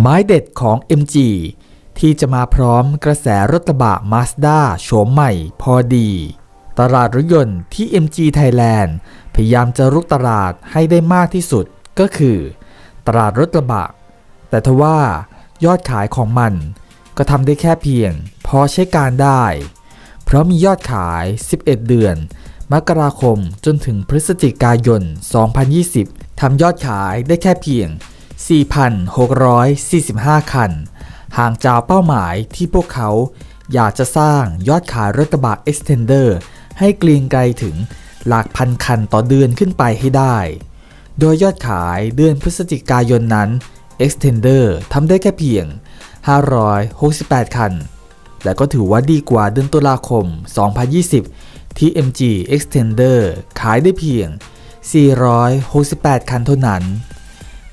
ไม้เด็ดของ MG ที่จะมาพร้อมกระแสรถกระบะ Mazda โฉมใหม่พอดี ตลาดรถยนต์ที่ MG Thailand พยายามจะรุกตลาดให้ได้มากที่สุดก็คือ ตลาดรถกระบะ แต่ทว่ายอดขายของมันก็ทำได้แค่เพียงพอใช้การได้ เพราะมียอดขาย 11 เดือน มกราคมจนถึงพฤศจิกายน 2020 ทำยอดขายได้แค่เพียง 4,645 คัน ห่างจากเป้าหมายที่พวกเขาอยากจะสร้างยอดขายรถกระบะ Extender ให้เกรียงไกลถึงหลักพันคันต่อเดือนขึ้นไปให้ได้ โดยยอดขายเดือนพฤศจิกายนนั้น Extender ทำได้แค่เพียง 568 คัน แต่ก็ถือว่าดีกว่าเดือนตุลาคม 2020 ที่ MG Extender ขายได้เพียง 468 คันเท่านั้น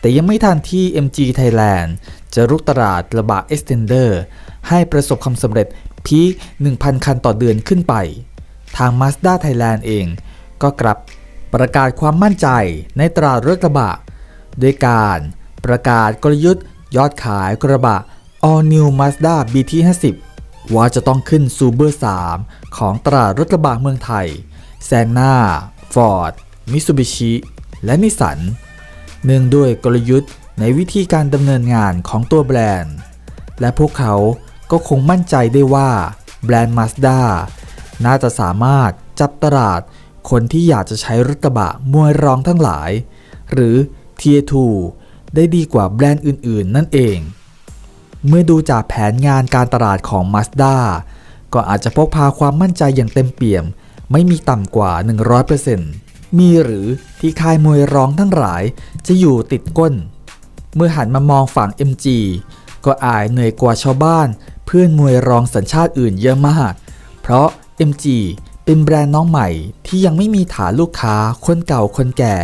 แต่ยังไม่ทันที่ MG Thailand จะรุกตลาดระบะ Extender ให้ประสบความสำเร็จพีค1,000 คันต่อเดือนขึ้นไป ทาง Mazda Thailand เองก็กลับประกาศความมั่นใจในตลาดรถกระบะด้วยการประกาศกลยุทธ์ ยอดขายกระบะ All New Mazda BT50 ว่าจะต้องขึ้นซูเบอร์ 3 ของตลาดรถกระบะเมืองไทย แซงหน้า Ford Mitsubishi และนิสสัน เนื่องด้วยกลยุทธ์ในวิธีการดำเนินงานของตัวแบรนด์ และพวกเขาก็คงมั่นใจได้ว่าแบรนด์ Mazda น่าจะสามารถจับตลาดคนที่อยากจะใช้รถกระบะมวยรองทั้งหลาย หรือ Tier 2ได้ดีกว่าแบรนด์อื่น ๆ นั่นเอง เมื่อดูจากแผนงานการตลาดของ Mazda ก็อาจจะพกพาความมั่นใจอย่างเต็มเปี่ยม ไม่มีต่ำกว่า 100% มีหรือที่ค่ายมวยร้องทั้งหลายจะอยู่ติดก้น เมื่อหันมามองฝั่ง MG ก็อายเหนื่อยกว่าชาวบ้าน เพื่อนมวยร้องสัญชาติอื่นเยอะมาก เพราะ MG เป็นแบรนด์น้องใหม่ที่ยังไม่มีฐานลูกค้าคนเก่าคนแก่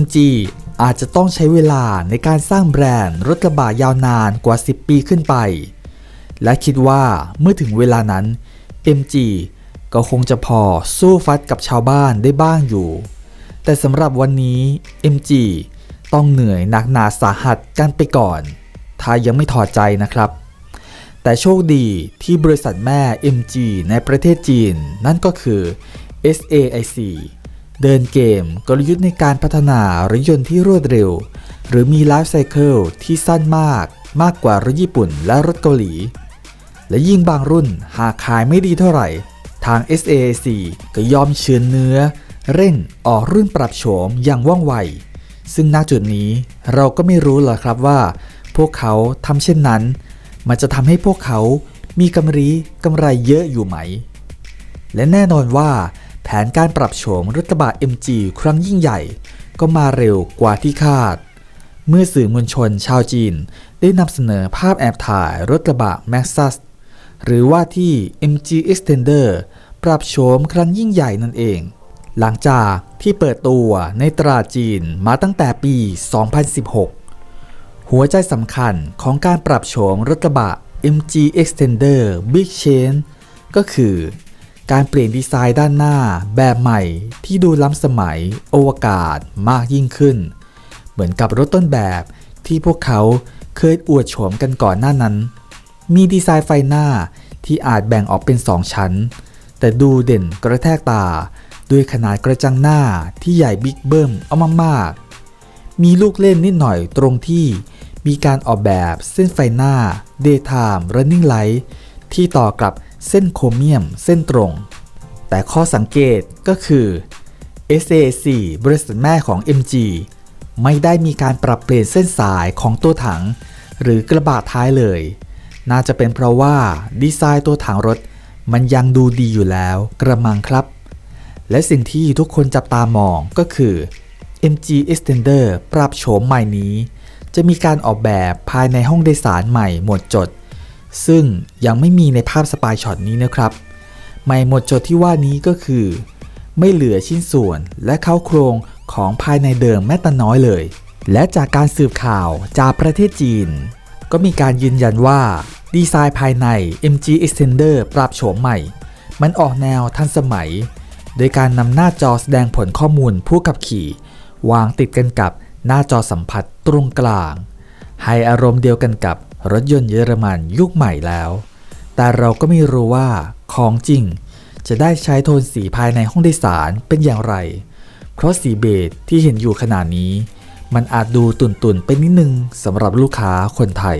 MG อาจจะต้องใช้เวลาในการสร้างแบรนด์รถกระบะยาวนานกว่า 10 ปีขึ้นไป และคิดว่าเมื่อถึงเวลานั้น MG ก็คงจะพอสู้ฟัดกับชาวบ้านได้บ้างอยู่ แต่สำหรับวันนี้ MG ต้องเหนื่อยหนักหนาสาหัสกันไปก่อน ถ้ายังไม่ถอดใจนะครับ แต่โชคดีที่บริษัทแม่ MG ในประเทศจีน นั่นก็คือ SAIC เดินเกมกลยุทธ์ในการพัฒนารถยนต์ที่รวดเร็ว หรือมีไลฟ์ไซเคิลที่สั้นมากมากกว่ารถญี่ปุ่นและรถเกาหลี และยิ่งบางรุ่นหากขายไม่ดีเท่าไหร่ ทาง SAIC ก็ยอมเชือนเนื้อ เร่งออกรุ่นปรับโฉมอย่างว่องไว ซึ่งณจุดนี้เราก็ไม่รู้หรอกครับว่า พวกเขาทำเช่นนั้น มันจะทำให้พวกเขามีกำไรกำไรเยอะอยู่ไหม และแน่นอนว่า แผนการปรับโฉมรถกระบะ MG ครั้งยิ่งใหญ่ ก็มาเร็วกว่าที่คาด เมื่อสื่อมวลชนชาวจีน ได้นำเสนอภาพแอบถ่ายรถกระบะ Maxus หรือว่าที่ MG Extender ปรับโฉมครั้งยิ่งใหญ่นั่นเอง หลังจากที่เปิดตัวในตลาดจีนมาตั้งแต่ปี 2016 หัวใจสำคัญของการปรับโฉมรถกระบะ MG Extender Big Change ก็คือ การเปลี่ยนดีไซน์ด้านหน้าแบบใหม่ที่ดูล้ำสมัยอวกาศมากยิ่งขึ้น เหมือนกับรถต้นแบบที่พวกเขาเคยอวดโฉมกันก่อนหน้านั้น มีดีไซน์ไฟหน้าที่อาจแบ่งออกเป็นสองชั้น แต่ดูเด่นกระแทกตา ด้วยขนาดกระจังหน้าที่ใหญ่บิ๊กเบิ้มเอามากๆ มีลูกเล่นนิดหน่อยตรงที่มีการออกแบบเส้นไฟหน้า Daytime Running Light ที่ต่อกับเส้นโครเมียมเส้นตรง แต่ข้อสังเกตก็คือ SAC บริษัทแม่ของ MG ไม่ได้มีการปรับเปลี่ยนเส้นสายของตัวถัง หรือกระบะท้ายเลย น่าจะเป็นเพราะว่าดีไซน์ตัวถังรถมันยังดูดีอยู่แล้วกระมังครับ และสิ่งที่ทุกคนจับตามองก็คือ MG Extender ปรับโฉมใหม่นี้ จะมีการออกแบบภายในห้องโดยสารใหม่หมดจด ซึ่งยังไม่มีในภาพสปายช็อตนี้นะครับ ใหม่หมดจดที่ว่านี้ก็คือ ไม่เหลือชิ้นส่วนและเข้าโครงของภายในเดิมแม้แต่น้อยเลย และจากการสืบข่าวจากประเทศจีน ก็มีการยืนยันว่าดีไซน์ภายใน MG Extender ปรับโฉมใหม่ มันออกแนวทันสมัย โดยการนำหน้าจอแสดงผลข้อมูลผู้ขับขี่ วางติดกันกับหน้าจอสัมผัสตรงกลาง ให้อารมณ์เดียวกันกับรถยนต์เยอรมันยุคใหม่แล้ว แต่เราก็ไม่รู้ว่าของจริง จะได้ใช้โทนสีภายในห้องโดยสารเป็นอย่างไร เพราะสีเบจที่เห็นอยู่ขนาดนี้ มันอาจดูตุ่นๆไปนิดนึงสำหรับลูกค้าคนไทย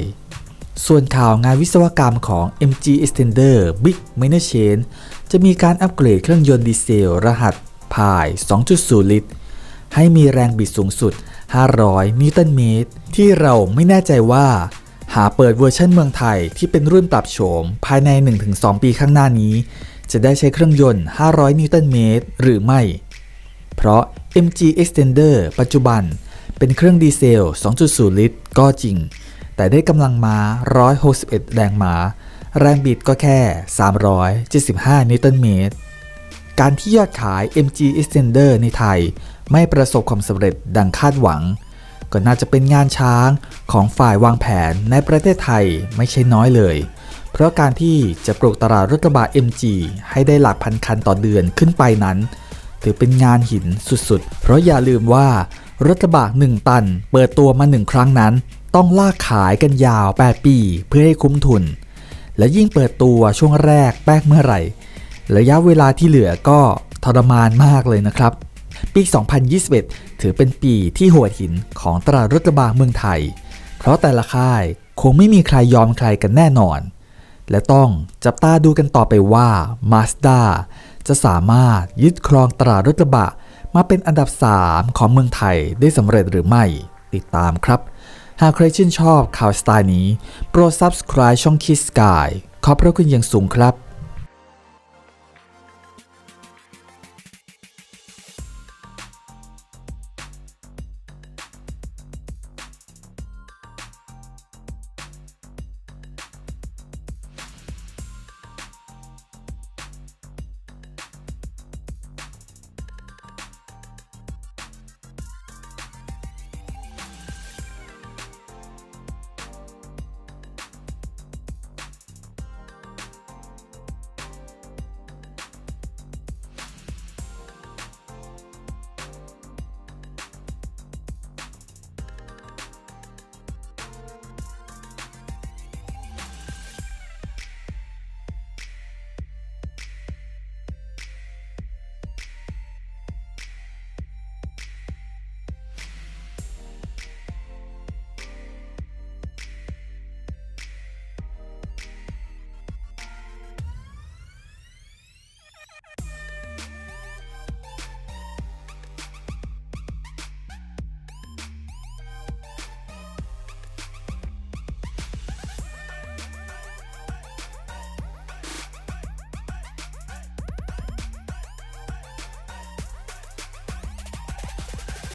ส่วนข่าวงานวิศวกรรมของ MG Extender Big Minor Change จะมีการอัปเกรดเครื่องยนต์ดีเซล รหัสพาย 2.0 ลิตร ให้มีแรงบิดสูงสุด 500 นิวตันเมตร ที่เราไม่แน่ใจว่า หาเปิดเวอร์ชันเมืองไทยที่เป็นรุ่นปรับโฉมภายใน 1-2 ปีข้างหน้านี้ จะได้ใช้เครื่องยนต์ 500 นิวตันเมตร หรือไม่ เพราะ MG Extender ปัจจุบันเป็นเครื่องดีเซล 2.0 ลิตร ก็จริง แต่ได้กำลังม้า 161 แรงม้า แรงบิดก็แค่ 375 นิวตันเมตร การที่ยอดขาย MG Extender ในไทย ไม่ประสบความสำเร็จดังคาดหวัง ก็น่าจะเป็นงานช้างของฝ่ายวางแผนในประเทศไทยไม่ใช่น้อยเลย เพราะการที่จะปลูกตลาดรถกระบะ MG ให้ได้หลักพันคันต่อเดือนขึ้นไปนั้น ถือเป็นงานหินสุดๆ เพราะอย่าลืมว่ารถกระบะ1ตัน เปิดตัวมา1ครั้งนั้น ต้องลากขายกันยาว 8 ปีเพื่อให้คุ้มทุน และยิ่งเปิดตัวช่วงแรกแป๊กเมื่อไหร่ ระยะเวลาที่เหลือก็ทรมานมากเลยนะครับ ปี 2021 ถือเป็นปีที่โหดหินของตลาดรถกระบะเมืองไทย เพราะแต่ละค่ายคงไม่มีใครยอมใครกันแน่นอน และต้องจับตาดูกันต่อไปว่า Mazda จะสามารถยึดครองตลาดรถกระบะมาเป็นอันดับ 3 ของเมืองไทยได้สำเร็จหรือไม่ ติดตามครับ หากใครชื่นชอบข่าวสไตล์นี้ โปรด subscribe ช่อง Kiss Sky ขอบพระคุณอย่างสูงครับ